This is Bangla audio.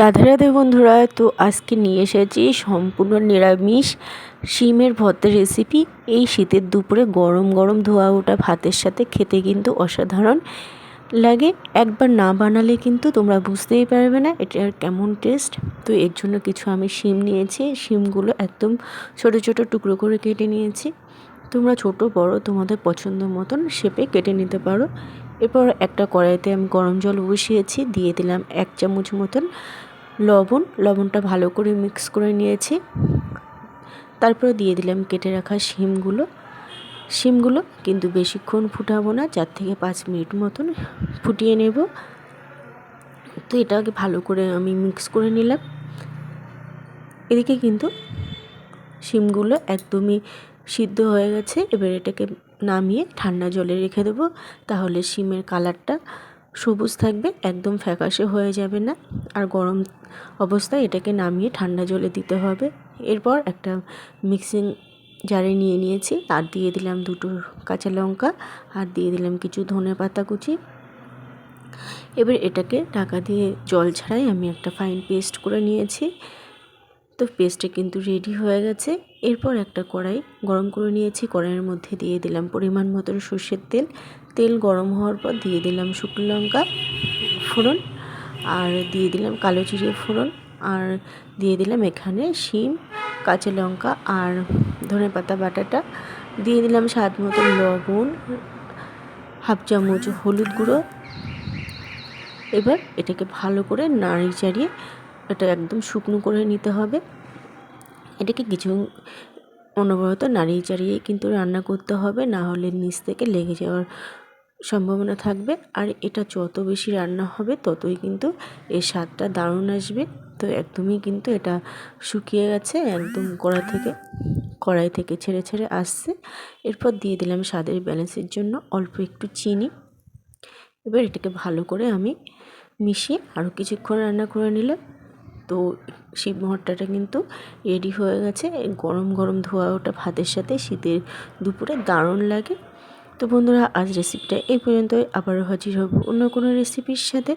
রাধে রাধে বন্ধুরা, তো আজকে নিয়ে এসেছি সম্পূর্ণ নিরামিষ শিমের ভর্তের রেসিপি এই শীতের দুপুরে গরম গরম ধোয়া ওটা ভাতের সাথে খেতে কিন্তু অসাধারণ লাগে। একবার না বানালে কিন্তু তোমরা বুঝতেই পারবে না এটার কেমন টেস্ট তো এর জন্য কিছু আমি শিম নিয়েছি। শিমগুলো একদম ছোট ছোট টুকরো করে কেটে নিয়েছি। তোমরা ছোট, বড়, তোমাদের পছন্দ মতন শেপে কেটে নিতে পারো। এরপর একটা কড়াইতে আমি গরম জল বসিয়েছি, দিয়ে দিলাম এক চামচ মতন লবণ। লবণটা ভালো করে মিক্স করে নিয়েছি। তারপর দিয়ে দিলাম কেটে রাখা শিমগুলো। শিমগুলো কিন্তু বেশিক্ষণ ফুটাবো না, চার থেকে পাঁচ মিনিট মতন ফুটিয়ে নেব। তো এটাকে ভালো করে আমি মিক্স করে নিলাম। এদিকে কিন্তু শিমগুলো একদমই সিদ্ধ হয়ে গেছে। এবার এটাকে নামিয়ে ঠান্ডা জলে রেখে দেবো। তাহলে শিমের কালারটা সবুজ থাকবে, একদম ফ্যাকাশে হয়ে যাবে না। আর গরম অবস্থায় এটাকে নামিয়ে ঠান্ডা জলে দিতে হবে। এরপর একটা মিক্সিং জারে নিয়ে নিয়েছি। আর দিয়ে দিলাম দুটো কাঁচা লঙ্কা। আর দিয়ে দিলাম কিছু ধনে পাতা কুচি। এবার এটাকে ঢাকা দিয়ে জল ছাড়াই আমি একটা ফাইন পেস্ট করে নিয়েছি। তো পেস্টটা কিন্তু রেডি হয়ে গেছে। এরপর একটা কড়াই গরম করে নিয়েছি। কড়াইয়ের মধ্যে দিয়ে দিলাম পরিমাণ মতন সর্ষের তেল। তেল গরম হওয়ার পর দিয়ে দিলাম শুকনো লঙ্কা ফোড়ন আর দিয়ে দিলাম কালো জিরে ফোড়ন আর দিয়ে দিলাম এখানে শিম, কাঁচা লঙ্কা আর ধনে পাতা বাটাটা। দিয়ে দিলাম স্বাদ মতন লবণ, হাফ চামচ হলুদ গুঁড়ো। এবার এটাকে ভালো করে নাড়ি চাড়িয়ে এটা একদম শুকনো করে নিতে হবে। এটাকে কিছু অনবরত নাড়িয়ে চাড়িয়ে কিন্তু রান্না করতে হবে, না হলে নিচ থেকে লেগে যাওয়ার সম্ভাবনা থাকবে। আর এটা যত বেশি রান্না হবে, ততই কিন্তু এর স্বাদটা দারুণ আসবে। তো একদমই কিন্তু এটা শুকিয়ে গেছে, একদম কড়া থেকে, কড়াই থেকে ছেড়ে ছেড়ে আসছে। এরপর দিয়ে দিলাম স্বাদের ব্যালেন্সের জন্য অল্প একটু চিনি। এবার এটাকে ভালো করে আমি মিশিয়ে আরও কিছুক্ষণ রান্না করে নিলাম। তো শিব মহরটাটা কিন্তু রেডি হয়ে গেছে। গরম গরম ধোয়া ওটা ভাতের সাথে, শীতের দুপুরে দারুণ লাগে। তো বন্ধুরা, আজ রেসিপিটা এই পর্যন্তই। আবারও হাজির হব অন্য কোনো রেসিপির সাথে।